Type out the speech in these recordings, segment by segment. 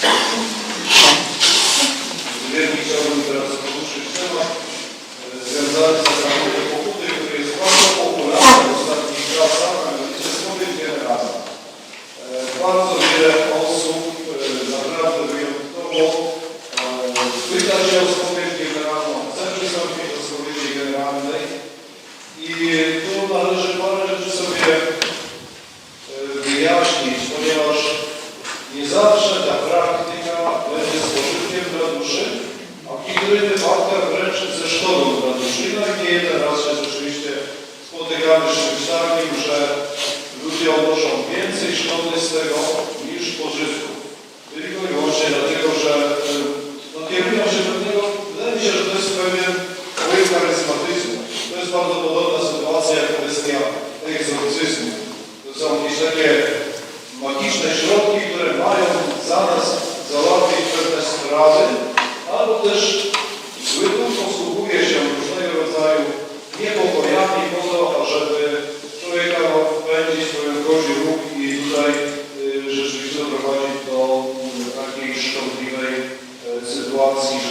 はい。Takim, że ludzie odnoszą więcej szkody z tego niż pożytku. Tylko i wyłącznie dlatego, że e, no, kierują się pewnego, wydaje mi się, że to jest pewien projekt charyzmatyzmu. To jest bardzo podobna sytuacja jak kwestia egzorcyzmu. To są jakieś takie magiczne środki, które mają za nas załatwić pewne sprawy, albo też zły duch sytuacji,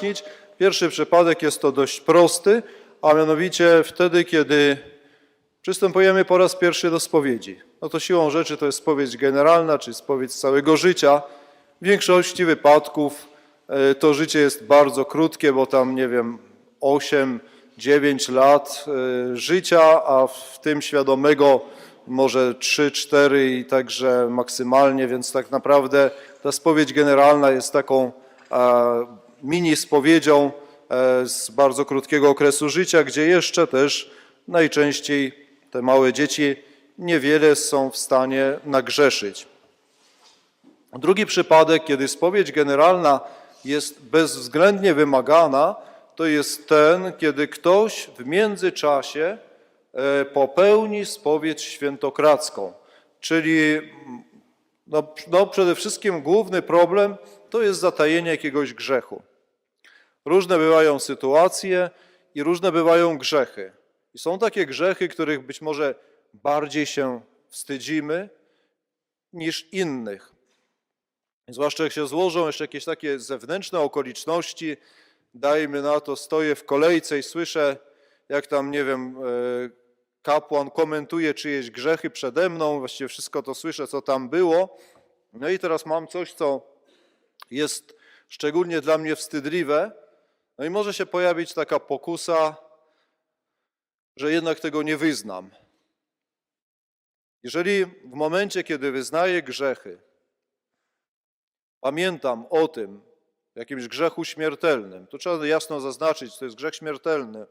wyjaśnić, pierwszy przypadek jest to dość prosty, a mianowicie wtedy, kiedy przystępujemy po raz pierwszy do spowiedzi. No to siłą rzeczy to jest spowiedź generalna, czy spowiedź całego życia. W większości wypadków e, to życie jest bardzo krótkie, bo tam, nie wiem, 8, 9 lat e, życia, a w tym świadomego może 3, 4 i także maksymalnie, więc tak naprawdę ta spowiedź generalna jest taką mini spowiedzią e, z bardzo krótkiego okresu życia, gdzie jeszcze też najczęściej te małe dzieci niewiele są w stanie nagrzeszyć. Drugi przypadek, kiedy spowiedź generalna jest bezwzględnie wymagana, to jest ten, kiedy ktoś w międzyczasie e, popełni spowiedź świętokradzką. Czyli no, no przede wszystkim główny problem to jest zatajenie jakiegoś grzechu. Różne bywają sytuacje i różne bywają grzechy. I są takie grzechy, których być może bardziej się wstydzimy niż innych. Zwłaszcza jak się złożą jeszcze jakieś takie zewnętrzne okoliczności, dajmy na to, stoję w kolejce i słyszę, jak tam, nie wiem, e, kapłan komentuje czyjeś grzechy przede mną, właściwie wszystko to słyszę, co tam było. No i teraz mam coś, co jest szczególnie dla mnie wstydliwe. No i może się pojawić taka pokusa, że jednak tego nie wyznam. Jeżeli w momencie, kiedy wyznaję grzechy, pamiętam o tym, jakimś grzechu śmiertelnym, to trzeba jasno zaznaczyć, to jest grzech śmiertelny,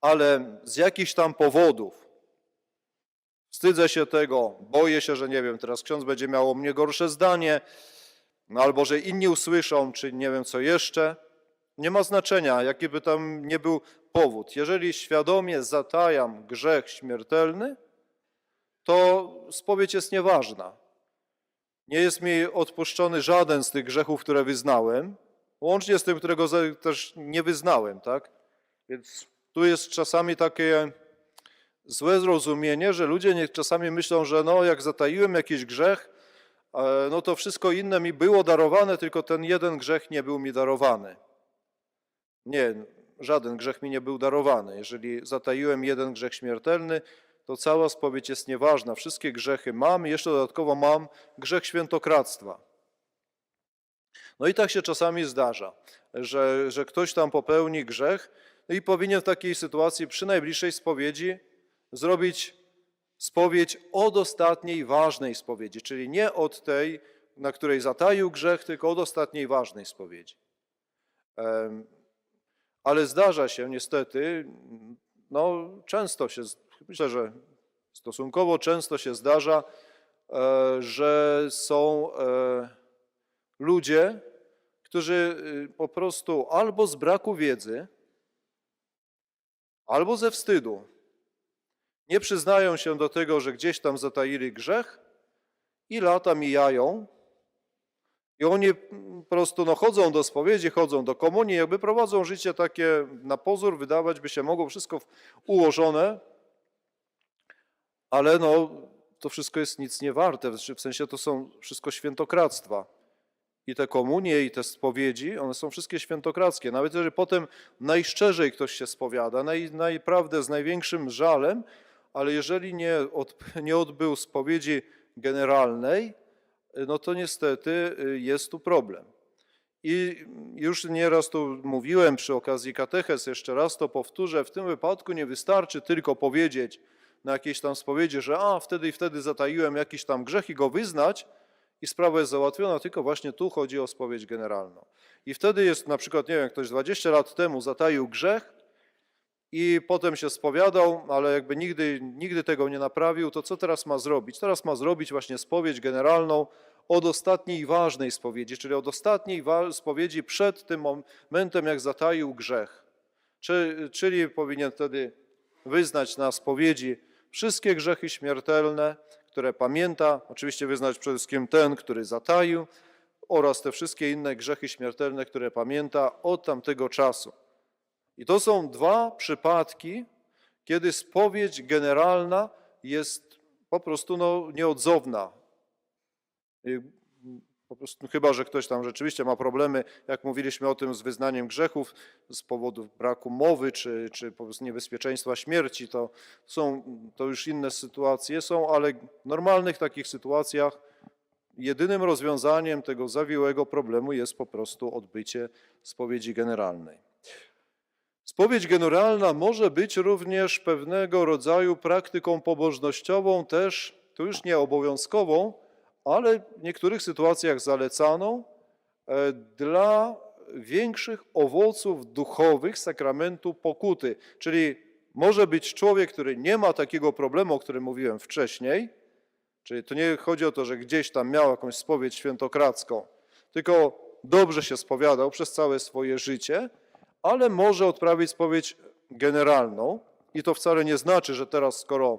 ale z jakichś tam powodów wstydzę się tego, boję się, że nie wiem, teraz ksiądz będzie miał o mnie gorsze zdanie, no albo że inni usłyszą, czy nie wiem co jeszcze. Nie ma znaczenia, jaki by tam nie był powód. Jeżeli świadomie zatajam grzech śmiertelny, to spowiedź jest nieważna. Nie jest mi odpuszczony żaden z tych grzechów, które wyznałem, łącznie z tym, którego też nie wyznałem, tak? Więc tu jest czasami takie złe zrozumienie, że ludzie nie, czasami myślą, że no, jak zataiłem jakiś grzech, e, no to wszystko inne mi było darowane, tylko ten jeden grzech nie był mi darowany. Nie, żaden grzech mi nie był darowany. Jeżeli zataiłem jeden grzech śmiertelny, to cała spowiedź jest nieważna. Wszystkie grzechy mam jeszcze dodatkowo mam grzech świętokradztwa. No i tak się czasami zdarza, że, że ktoś tam popełni grzech no i powinien w takiej sytuacji przy najbliższej spowiedzi zrobić spowiedź od ostatniej ważnej spowiedzi, czyli nie od tej, na której zataił grzech, tylko od ostatniej ważnej spowiedzi. Ale zdarza się niestety, no, często się, myślę, że stosunkowo często się zdarza, e, że są e, ludzie, którzy y, po prostu albo z braku wiedzy, albo ze wstydu. Nie przyznają się do tego, że gdzieś tam zataili grzech i lata mijają i oni po prostu no, chodzą do spowiedzi, chodzą do komunii, jakby prowadzą życie takie na pozór, wydawać by się mogło wszystko ułożone, ale no, to wszystko jest nic nie warte, w sensie to są wszystko świętokradztwa. I te komunie, i te spowiedzi, one są wszystkie świętokradzkie. Nawet jeżeli potem najszczerzej ktoś się spowiada, naj, z największym żalem, ale jeżeli nie, od, nie odbył spowiedzi generalnej, no to niestety y, jest tu problem. I już nieraz tu mówiłem przy okazji katechez, jeszcze raz to powtórzę, w tym wypadku nie wystarczy tylko powiedzieć na jakiejś tam spowiedzi, że a, wtedy i wtedy zataiłem jakiś tam grzech i go wyznać i sprawa jest załatwiona, tylko właśnie tu chodzi o spowiedź generalną. I wtedy jest na przykład, nie wiem, ktoś 20 lat temu zataił grzech i potem się spowiadał, ale jakby nigdy, nigdy tego nie naprawił, to co teraz ma zrobić? Teraz ma zrobić właśnie spowiedź generalną od ostatniej ważnej spowiedzi, czyli od ostatniej spowiedzi przed tym momentem, jak zataił grzech. Czy, czyli powinien wtedy wyznać na spowiedzi wszystkie grzechy śmiertelne, które pamięta, oczywiście wyznać przede wszystkim ten, który zataił, oraz te wszystkie inne grzechy śmiertelne, które pamięta od tamtego czasu. I to są dwa przypadki, kiedy spowiedź generalna jest po prostu no, nieodzowna. Po prostu, chyba, że ktoś tam rzeczywiście ma problemy, jak mówiliśmy o tym, z wyznaniem grzechów z powodu braku mowy czy, czy po prostu niebezpieczeństwa śmierci, to są to już inne sytuacje są, ale w normalnych takich sytuacjach jedynym rozwiązaniem tego zawiłego problemu jest po prostu odbycie spowiedzi generalnej. Spowiedź generalna może być również pewnego rodzaju praktyką pobożnościową, też to już nie obowiązkową, ale w niektórych sytuacjach zalecaną e, dla większych owoców duchowych sakramentu pokuty. Czyli może być człowiek, który nie ma takiego problemu, o którym mówiłem wcześniej, czyli to nie chodzi o to, że gdzieś tam miał jakąś spowiedź świętokradzką, tylko dobrze się spowiadał przez całe swoje życie, ale może odprawić spowiedź generalną. I to wcale nie znaczy, że teraz, skoro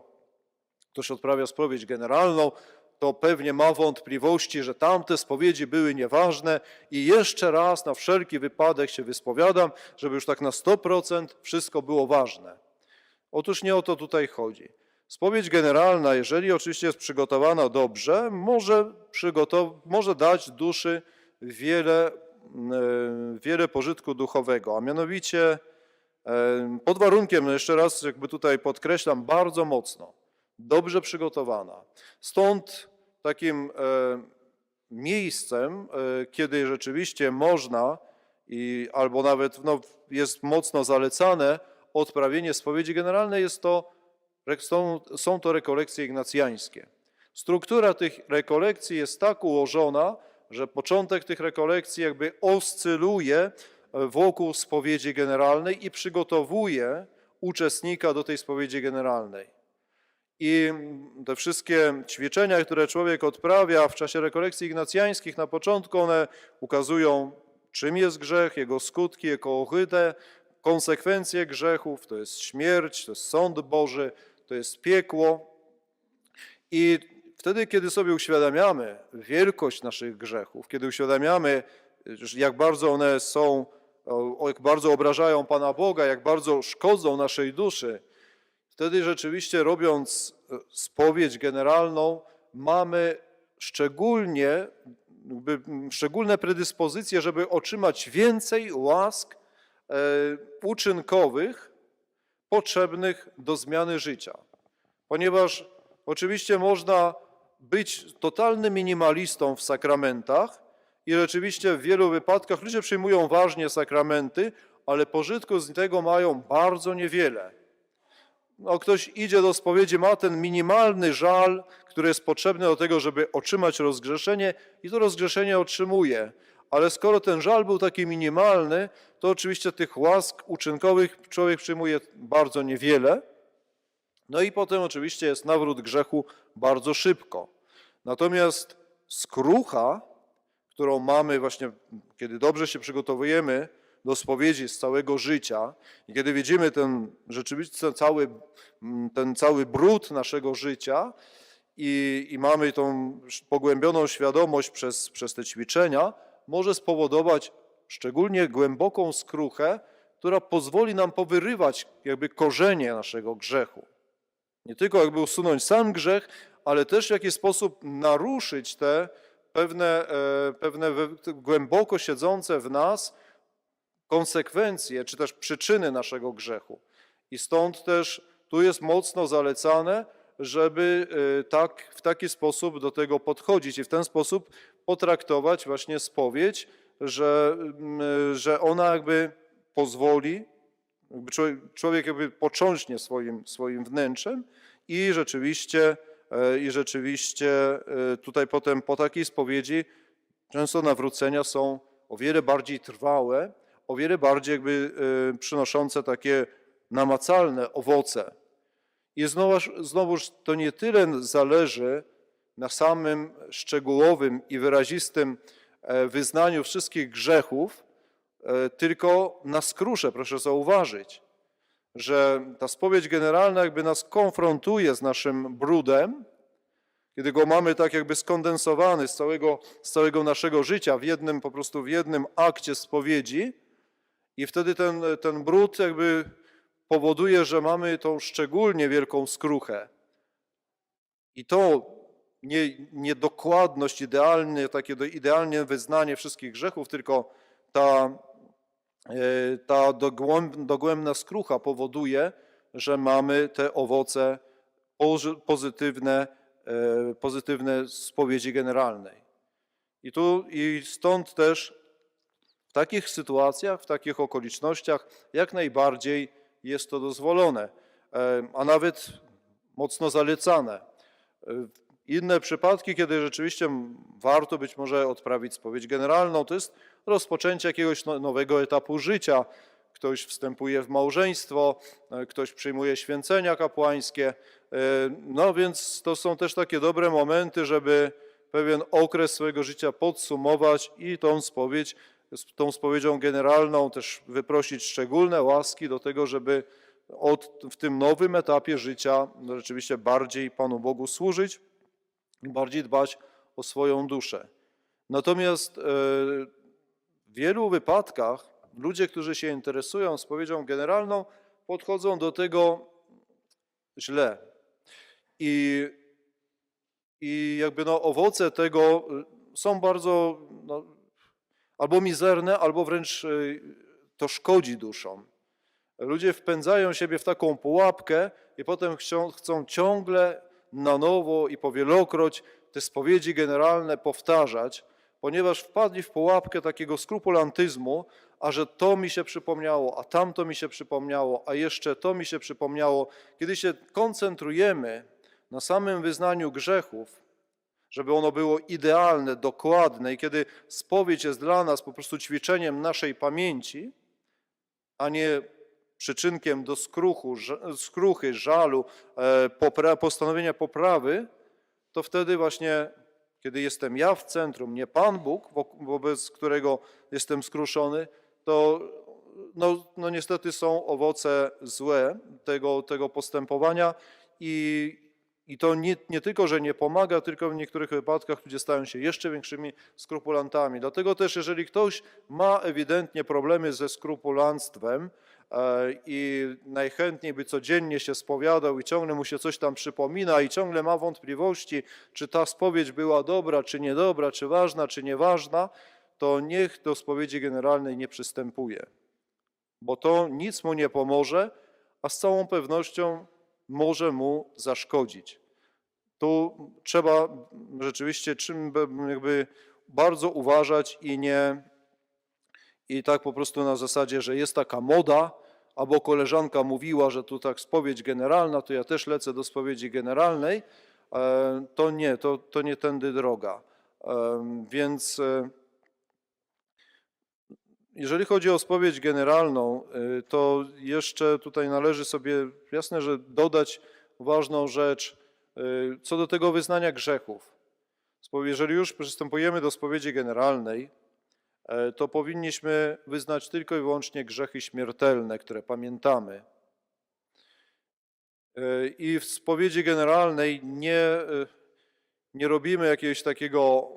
ktoś odprawia spowiedź generalną, to pewnie ma wątpliwości, że tamte spowiedzi były nieważne i jeszcze raz na wszelki wypadek się wyspowiadam, żeby już tak na 100% wszystko było ważne. Otóż nie o to tutaj chodzi. Spowiedź generalna, jeżeli oczywiście jest przygotowana dobrze, może, przygotow- może dać duszy wiele, wiele pożytku duchowego, a mianowicie e, pod warunkiem, no jeszcze raz jakby tutaj podkreślam bardzo mocno, dobrze przygotowana. Stąd takim e, miejscem, e, kiedy rzeczywiście można i albo nawet no, jest mocno zalecane odprawienie spowiedzi generalnej, jest to, są, są to rekolekcje ignacjańskie. Struktura tych rekolekcji jest tak ułożona, że początek tych rekolekcji jakby oscyluje e, wokół spowiedzi generalnej i przygotowuje uczestnika do tej spowiedzi generalnej. I te wszystkie ćwiczenia, które człowiek odprawia w czasie rekolekcji ignacjańskich, na początku one ukazują, czym jest grzech, jego skutki, jego ohydę, konsekwencje grzechów, to jest śmierć, to jest sąd Boży, to jest piekło. I wtedy, kiedy sobie uświadamiamy wielkość naszych grzechów, kiedy uświadamiamy, jak bardzo one są, jak bardzo obrażają Pana Boga, jak bardzo szkodzą naszej duszy, Wtedy rzeczywiście robiąc e, spowiedź generalną, mamy szczególnie, szczególne predyspozycje, żeby otrzymać więcej łask e, uczynkowych potrzebnych do zmiany życia. Ponieważ oczywiście można być totalnym minimalistą w sakramentach i rzeczywiście w wielu wypadkach ludzie przyjmują ważnie sakramenty, ale pożytku z tego mają bardzo niewiele no, ktoś idzie do spowiedzi, ma ten minimalny żal, który jest potrzebny do tego, żeby otrzymać rozgrzeszenie i to rozgrzeszenie otrzymuje, ale skoro ten żal był taki minimalny, to oczywiście tych łask uczynkowych człowiek przyjmuje bardzo niewiele. No i potem oczywiście jest nawrót grzechu bardzo szybko. Natomiast skrucha, którą mamy właśnie, kiedy dobrze się przygotowujemy do spowiedzi z całego życia i kiedy widzimy ten rzeczywiście cały, ten cały brud naszego życia i, i mamy tą pogłębioną świadomość przez, przez te ćwiczenia, może spowodować szczególnie głęboką skruchę, która pozwoli nam powyrywać jakby korzenie naszego grzechu. Nie tylko jakby usunąć sam grzech, ale też w jakiś sposób naruszyć te pewne, e, pewne głęboko siedzące w nas konsekwencje, czy też przyczyny naszego grzechu. I stąd też tu jest mocno zalecane, żeby e, tak, w taki sposób do tego podchodzić i w ten sposób potraktować właśnie spowiedź, że, mm, że ona jakby pozwoli, człowiek, jakby począśnie swoim, swoim wnętrzem i rzeczywiście, e, i rzeczywiście e, tutaj potem po takiej spowiedzi często nawrócenia są o wiele bardziej trwałe, o wiele bardziej jakby e, przynoszące takie namacalne owoce. I znowuż, znowuż to nie tyle zależy na samym szczegółowym i wyrazistym wyznaniu wszystkich grzechów, tylko na skrusze, proszę zauważyć, że ta spowiedź generalna jakby nas konfrontuje z naszym brudem, kiedy go mamy tak jakby skondensowany z całego, z całego naszego życia w jednym, po prostu w jednym akcie spowiedzi i wtedy ten, ten brud jakby powoduje, że mamy tą szczególnie wielką skruchę. I to nie, niedokładność, idealnie, takie idealne wyznanie wszystkich grzechów, tylko ta, e, ta dogłęb, dogłębna skrucha powoduje, że mamy te owoce pozytywne, e, pozytywne spowiedzi generalnej. I tu i stąd też w takich sytuacjach, w takich okolicznościach jak najbardziej jest to dozwolone, e, a nawet mocno zalecane. Inne przypadki, kiedy rzeczywiście warto być może odprawić spowiedź generalną, to jest rozpoczęcie jakiegoś no- nowego etapu życia. Ktoś wstępuje w małżeństwo, e, ktoś przyjmuje święcenia kapłańskie. E, No więc to są też takie dobre momenty, żeby pewien okres swojego życia podsumować i tą spowiedź, tą spowiedzią generalną też wyprosić szczególne łaski do tego, żeby od, w tym nowym etapie życia rzeczywiście bardziej Panu Bogu służyć bardziej dbać o swoją duszę. Natomiast e, w wielu wypadkach ludzie, którzy się interesują spowiedzią generalną, podchodzą do tego źle. I, i jakby no, owoce tego y, są bardzo no, albo mizerne, albo wręcz y, to szkodzi duszom. Ludzie wpędzają siebie w taką pułapkę i potem chcą, chcą ciągle na nowo i powielokroć te spowiedzi generalne powtarzać, ponieważ wpadli w pułapkę takiego skrupulantyzmu, a że to mi się przypomniało, a tamto mi się przypomniało, a jeszcze to mi się przypomniało. Kiedy się koncentrujemy na samym wyznaniu grzechów, żeby ono było idealne, dokładne i kiedy spowiedź jest dla nas po prostu ćwiczeniem naszej pamięci, a nie przyczynkiem do skruchu, skruchy, żalu, e, popra- postanowienia poprawy, to wtedy właśnie, kiedy jestem ja w centrum, nie Pan Bóg, wo- wobec którego jestem skruszony, to no, no niestety są owoce złe tego, tego postępowania i, i to nie, nie tylko, że nie pomaga, tylko w niektórych wypadkach ludzie stają się jeszcze większymi skrupulantami. Dlatego też, jeżeli ktoś ma ewidentnie problemy ze skrupulanstwem i najchętniej by codziennie się spowiadał i ciągle mu się coś tam przypomina i ciągle ma wątpliwości, czy ta spowiedź była dobra, czy niedobra, czy ważna, czy nieważna, to niech do spowiedzi generalnej nie przystępuje, bo to nic mu nie pomoże, a z całą pewnością może mu zaszkodzić. Tu trzeba rzeczywiście czym jakby bardzo uważać i nie i tak po prostu na zasadzie, że jest taka moda, albo koleżanka mówiła, że tu tak spowiedź generalna, to ja też lecę do spowiedzi generalnej, e, to nie, to, to nie tędy droga. Em, Więc e, Jeżeli chodzi o spowiedź generalną, to jeszcze tutaj należy sobie jasne, że dodać ważną rzecz co do tego wyznania grzechów. Jeżeli już przystępujemy do spowiedzi generalnej, e, to powinniśmy wyznać tylko i wyłącznie grzechy śmiertelne, które pamiętamy. E, I w spowiedzi generalnej nie, e, nie robimy jakiegoś takiego,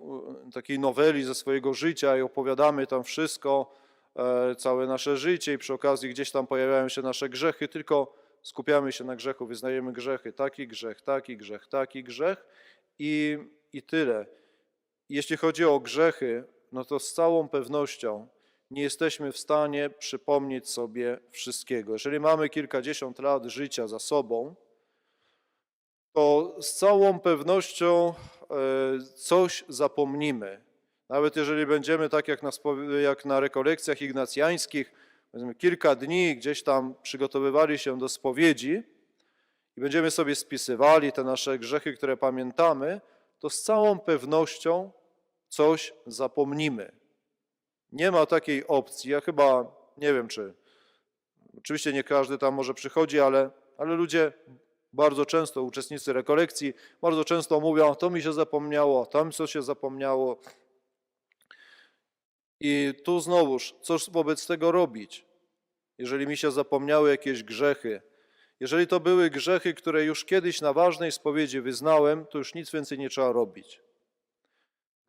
e, takiej noweli ze swojego życia i opowiadamy tam wszystko, e, całe nasze życie i przy okazji gdzieś tam pojawiają się nasze grzechy, tylko skupiamy się na grzechu, wyznajemy grzechy, taki grzech, taki grzech, taki grzech i, i tyle. Jeśli chodzi o grzechy, no to z całą pewnością nie jesteśmy w stanie przypomnieć sobie wszystkiego. Jeżeli mamy kilkadziesiąt lat życia za sobą, to z całą pewnością e, coś zapomnimy. Nawet jeżeli będziemy tak jak na, jak na rekolekcjach ignacjańskich, kilka dni gdzieś tam przygotowywali się do spowiedzi i będziemy sobie spisywali te nasze grzechy, które pamiętamy, to z całą pewnością coś zapomnimy. Nie ma takiej opcji. Ja chyba nie wiem, czy oczywiście nie każdy tam może przychodzi, ale, ale ludzie bardzo często, uczestnicy rekolekcji, bardzo często mówią: To mi się zapomniało, tam co się zapomniało. I tu znowuż, cóż wobec tego robić? Jeżeli mi się zapomniały jakieś grzechy, jeżeli to były grzechy, które już kiedyś na ważnej spowiedzi wyznałem, to już nic więcej nie trzeba robić.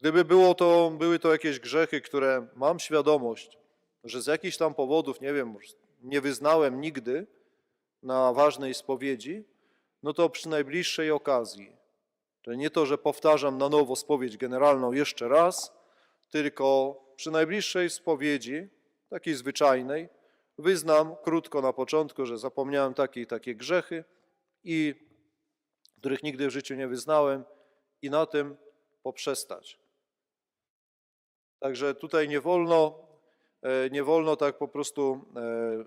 Gdyby było to, były to jakieś grzechy, które mam świadomość, że z jakichś tam powodów, nie wiem, nie wyznałem nigdy na ważnej spowiedzi, no to przy najbliższej okazji, to nie to, że powtarzam na nowo spowiedź generalną jeszcze raz, tylko przy najbliższej spowiedzi, takiej zwyczajnej, wyznam krótko na początku, że zapomniałem takie i takie grzechy i których nigdy w życiu nie wyznałem i na tym poprzestać. Także tutaj nie wolno, e, nie wolno tak po prostu e,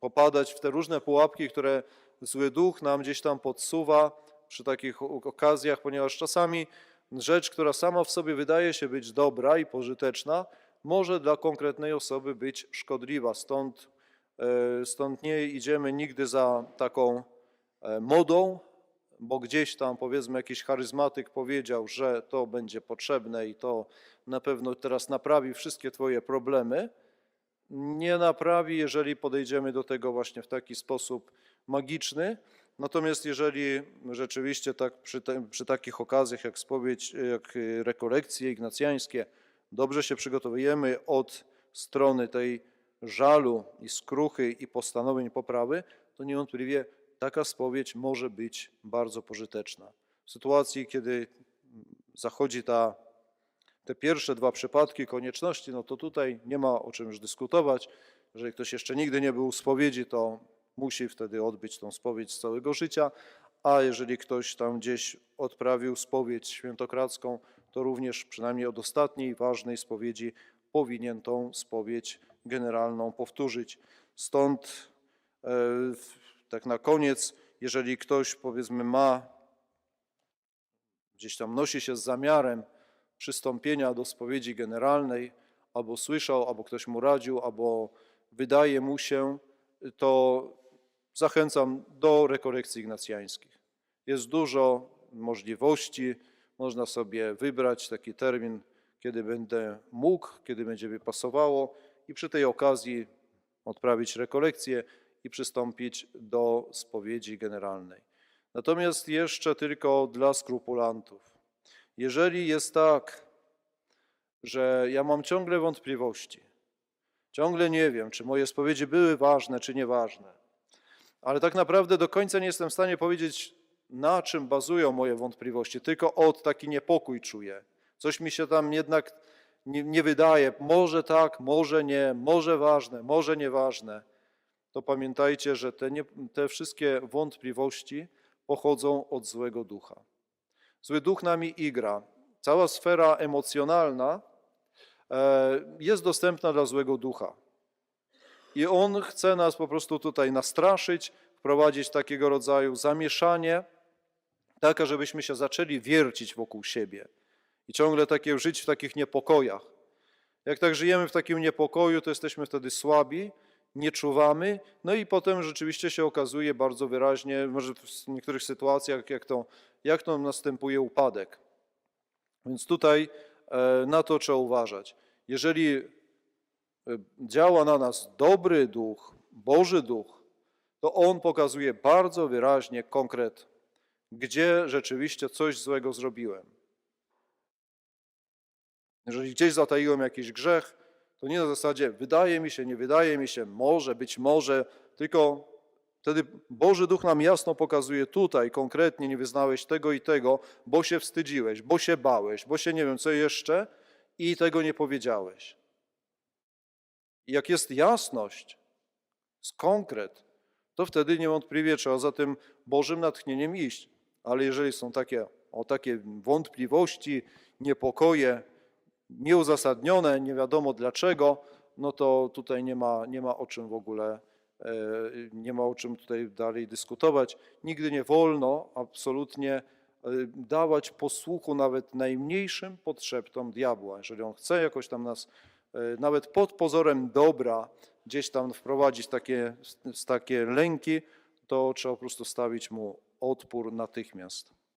popadać w te różne pułapki, które zły duch nam gdzieś tam podsuwa przy takich okazjach, ponieważ czasami rzecz, która sama w sobie wydaje się być dobra i pożyteczna, może dla konkretnej osoby być szkodliwa. Stąd, e, stąd nie idziemy nigdy za taką modą, bo gdzieś tam powiedzmy jakiś charyzmatyk powiedział, że to będzie potrzebne i to na pewno teraz naprawi wszystkie Twoje problemy. Nie naprawi, jeżeli podejdziemy do tego właśnie w taki sposób magiczny. Natomiast jeżeli rzeczywiście tak przy, te, przy takich okazjach jak spowiedź, jak y, rekolekcje ignacjańskie, dobrze się przygotowujemy od strony tej żalu i skruchy i postanowień poprawy, to niewątpliwie taka spowiedź może być bardzo pożyteczna. W sytuacji, kiedy zachodzi ta, te pierwsze dwa przypadki konieczności, no to tutaj nie ma o czym już dyskutować. Jeżeli ktoś jeszcze nigdy nie był u spowiedzi, to musi wtedy odbyć tą spowiedź z całego życia, a jeżeli ktoś tam gdzieś odprawił spowiedź świętokradzką, to również przynajmniej od ostatniej ważnej spowiedzi powinien tą spowiedź generalną powtórzyć. Stąd e, w- tak na koniec, jeżeli ktoś powiedzmy ma, gdzieś tam nosi się z zamiarem przystąpienia do spowiedzi generalnej, albo słyszał, albo ktoś mu radził, albo wydaje mu się, to zachęcam do rekolekcji ignacjańskich. Jest dużo możliwości, można sobie wybrać taki termin, kiedy będę mógł, kiedy będzie mi pasowało i przy tej okazji odprawić rekolekcję i przystąpić do spowiedzi generalnej. Natomiast jeszcze tylko dla skrupulantów. Jeżeli jest tak, że ja mam ciągle wątpliwości, ciągle nie wiem, czy moje spowiedzi były ważne, czy nieważne, ale tak naprawdę do końca nie jestem w stanie powiedzieć, na czym bazują moje wątpliwości, tylko od taki niepokój czuję. Coś mi się tam jednak nie, nie wydaje, może tak, może nie, może ważne, może nieważne. To pamiętajcie, że te, nie, te wszystkie wątpliwości pochodzą od złego ducha. Zły duch nami igra. Cała sfera emocjonalna e, jest dostępna dla złego ducha. I on chce nas po prostu tutaj nastraszyć, wprowadzić takiego rodzaju zamieszanie, tak, żebyśmy się zaczęli wiercić wokół siebie i ciągle takie żyć w takich niepokojach. Jak tak żyjemy w takim niepokoju, to jesteśmy wtedy słabi, nie czuwamy, no i potem rzeczywiście się okazuje bardzo wyraźnie, może w niektórych sytuacjach, jak to, jak to następuje upadek. Więc tutaj e, na to trzeba uważać. Jeżeli e, działa na nas dobry duch, Boży duch, to on pokazuje bardzo wyraźnie konkret, gdzie rzeczywiście coś złego zrobiłem. Jeżeli gdzieś zataiłem jakiś grzech, to nie na zasadzie wydaje mi się, nie wydaje mi się, może, być może, tylko wtedy Boży Duch nam jasno pokazuje tutaj konkretnie nie wyznałeś tego i tego, bo się wstydziłeś, bo się bałeś, bo się nie wiem co jeszcze i tego nie powiedziałeś. I jak jest jasność, jest konkret, to wtedy niewątpliwie trzeba za tym Bożym natchnieniem iść. Ale jeżeli są takie, o takie wątpliwości, niepokoje, nieuzasadnione, nie wiadomo dlaczego, no to tutaj nie ma, nie ma o czym w ogóle, e, nie ma o czym tutaj dalej dyskutować. Nigdy nie wolno absolutnie e, dawać posłuchu nawet najmniejszym potrzebom diabła. Jeżeli on chce jakoś tam nas, e, nawet pod pozorem dobra, gdzieś tam wprowadzić takie, takie lęki, to trzeba po prostu stawić mu odpór natychmiast.